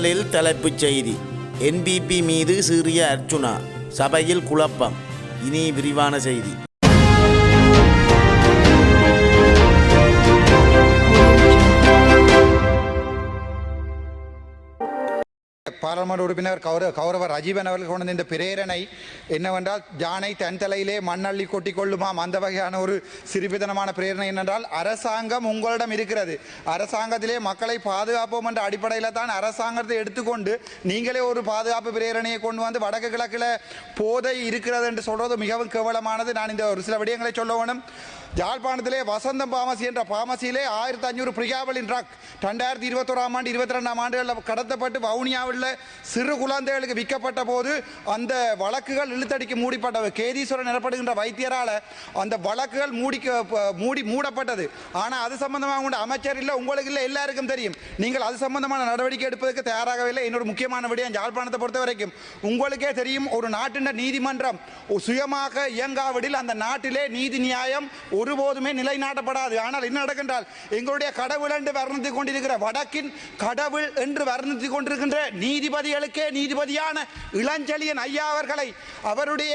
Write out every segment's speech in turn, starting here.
முதலில் தலைப்புச் செய்தி. என்பிபி மீது சிறிய அர்ச்சுனா. சபையில் குழப்பம். இனி விரிவான செய்தி. பாராளுமன்ற உறுப்பினர் கௌர கௌரவ ரஜீவன் அவர்கள் கொண்டு இந்த பிரேரணை என்னவென்றால் ஜானை தன் தலையிலே மண்ணள்ளி கொட்டி கொள்ளுமாம். அந்த வகையான ஒரு சிறுபிதனமான பிரேரணை என்னென்றால் அரசாங்கம் உங்களிடம் இருக்கிறது. அரசாங்கத்திலே மக்களை பாதுகாப்போம் என்ற அடிப்படையில் தான் அரசாங்கத்தை எடுத்துக்கொண்டு நீங்களே ஒரு பாதுகாப்பு பிரேரணையை கொண்டு வந்து வடக்கு கிழக்கில் போதை இருக்கிறது என்று சொல்வது மிகவும் கேவலமானது. நான் இந்த ஒரு சில விடயங்களை சொல்ல வேணும். யாழ்ப்பாணத்திலே வசந்தம் பாமசி என்ற பாமசியிலே ஆயிரத்தி அஞ்சூறு பிரிகாவலின் ட்ரக். ரெண்டாயிரத்தி இருபத்தோராம் ஆண்டு இருபத்தி ரெண்டாம் ஆண்டுகளில் கடத்தப்பட்டு வவுனியாவில் சிறு குழந்தைகளுக்கு விற்கப்பட்ட போது அந்த வழக்குகள் இழுத்தடிக்கு மூடிப்பட்ட கேதீஸ்வரன் எனப்படுகின்ற வைத்தியரால் அந்த வழக்குகள் மூடிக்க மூடி மூடப்பட்டது. ஆனால் அது சம்பந்தமாக உண்டு அமைச்சர் இல்லை உங்களுக்கு இல்லை எல்லாருக்கும் தெரியும். நீங்கள் அது சம்பந்தமான நடவடிக்கை எடுப்பதற்கு தயாராகவே இல்லை இன்னொரு முக்கியமான விடயம் யாழ்ப்பாணத்தை பொறுத்த வரைக்கும். உங்களுக்கே தெரியும் ஒரு நாட்டின் நீதிமன்றம் சுயமாக இயங்காவிடில் அந்த நாட்டிலே நீதி நியாயம் ஒருபோதுமே நிலைநாட்டப்படாது. ஆனால் என்ன நடக்கின்றால் எங்களுடைய கடவுள் என்று வர்ணித்துக் கொண்டிருக்கிற வடக்கின் கடவுள் என்று வர்ணித்துக் கொண்டிருக்கின்ற நீதிபதிகளுக்கே நீதிபதியான இளஞ்செழியன் ஐயா அவர்களை அவருடைய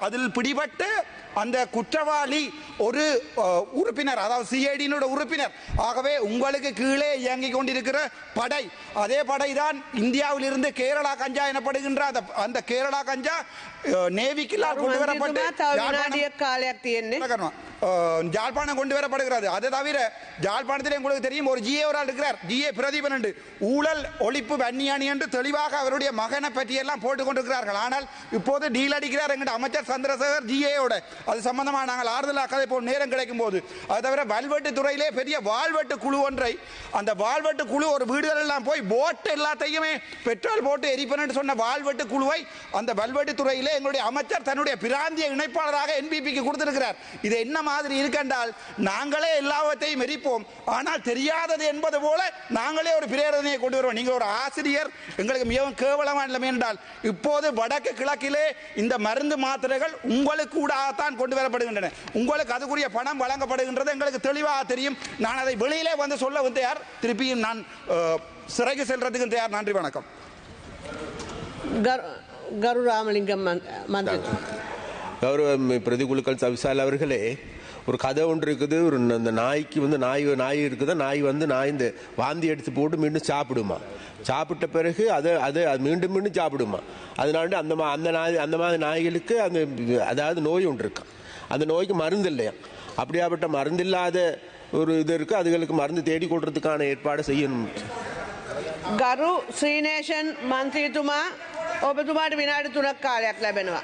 அதில் பிடிபட்டு அந்த குற்றவாளி ஒரு உறுப்பினர் அதாவது சிஐடியினோட உறுப்பினர். ஆகவே உங்களுக்கு கீழே இயங்கிக் கொண்டிருக்கிற படை அதே படை தான் இந்தியாவில் இருந்து கேரளா கஞ்சா எனப்படுகின்ற அந்த அந்த கேரளா கஞ்சா அஹ், நேவிக்குள்ளால் கொண்டு வரப்பட்டு ஜாழ்ப்பாணம் கொண்டு வரப்படுகிறது. அதை தவிர ஜாழ்ப்பாணத்தில் உங்களுக்கு தெரியும் ஒரு ஜிஏ ஒரு ஆள் இருக்கிறார். ஜிஏ பிரதீபன் என்று. ஊழல் ஒழிப்பு வன்னியாணி என்று தெளிவாக அவருடைய மகனை பற்றியெல்லாம் போட்டுக் கொண்டிருக்கிறார்கள் ஆனால் இப்போது டீல் அடிக்கிறார் எங்கள் அமைச்சர் சந்திரசேகர் ஜிஏயோட. அது சம்பந்தமாக நாங்கள் ஆறுதலாக இப்போ நேரம் கிடைக்கும் போது. அது தவிர வல்வெட்டு துறையிலே பெரிய வாழ்வெட்டு குழு ஒன்றை. அந்த வாழ்வெட்டு குழு ஒரு வீடுகளெல்லாம் போய் போட்டு எல்லாத்தையுமே பெட்ரோல் போட்டு எரிப்பேன் சொன்ன வாழ்வெட்டு குழுவை அந்த வல்வெட்டு துறையிலே எங்களுடைய அமைச்சர் தன்னுடைய பிராந்திய இணைப்பாளராக என்பிபிக்கு கொடுத்திருக்கிறார். இது என்ன மாதிரி இருக்கென்றால் நாங்களே எல்லாவற்றையும் எரிப்போம். ஆனால் தெரியாதது என்பது போல நாங்களே ஒரு பிரேரணையை கொண்டு வருவோம். நீங்கள் ஒரு ஆசிரியர் எங்களுக்கு மிகவும் கேவலமான நிலைமை என்றால் இப்போது வடக்கு கிழக்கிலே இந்த மருந்து மாத்திரைகள் உங்களுக்கு கூடத்தான் கொண்டு வரப்படுகின்றன. உங்களுக்கு அதுக்குரிய பணம் வழங்கப்படுகின்றது எங்களுக்கு தெளிவாக தெரியும். நான் அதை வெளியிலே வந்து சொல்ல வந்து யார் திருப்பியும் நான் சிறைக்கு செல்றதுக்கு யார் நன்றி வணக்கம். கரு ராமலிங்கம் மந்திரி கௌரவ பிரதிகுலுக்கள் சவிசால் அவர்களே ஒரு கதை ஒன்று இருக்குது ஒரு ந- அந்த நாய்க்கு வந்து நாய் நாய் இருக்குது நாய் வந்து நாய் இந்த வாந்தி எடுத்து போட்டு மீண்டும் சாப்பிடுமா சாப்பிட்ட பிறகு அதை அதை அது மீண்டும் மீண்டும் சாப்பிடுமா அதனால அந்த மா அந்த நாய் அந்த மாதிரி நாய்களுக்கு அந்த அதாவது நோய் ஒன்று இருக்கான் அந்த நோய்க்கு மருந்து இல்லையா அப்படியாப்பட்ட மருந்து இல்லாத ஒரு இது இருக்கு அதுகளுக்கு மருந்து தேடி கொடுறதுக்கான ஏற்பாடு செய்யணும் ගරු ශ්‍රීනේෂන් මන්ත්‍රීතුමා ඔබතුමාට විනාඩි තුනක් කාලයක් ලැබෙනවා.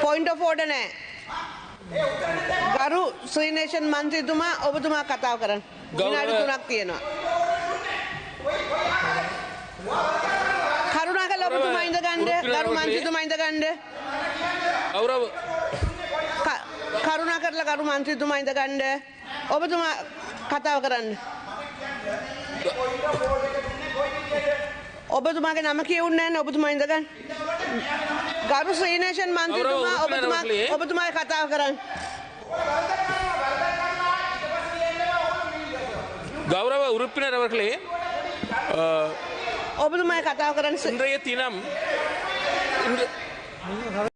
පොයින්ට ෆෝඩ නෑ. ගරු ශ්‍රීනේෂන් මන්ත්‍රීතුමා ඔබතුමා කතාව කරන්න. විනාඩි තුනක් තියෙනවා. කරුණා කල ඔබතුමා ඉඳ ගණ්ඩ ගරු මන්ත්‍රීතුමා ඉඳ ගණ්ඩ ගෞරව කරුණා කරලා ගරු මන්ත්‍රීතුමා ඉඳ ගණ්ඩ ඔබතුමා කතාව කරන්න. ඔබතුමාගේ නම කියවුන්නේ නැහැ ඔබතුමා ඉඳගන්න. ગારું શ્રીને છે માનતી ઓબ તમારે ખાતા કરાય கௌரவ உறுப்பினர் அவர்களே இன்றைய தினம் இன்று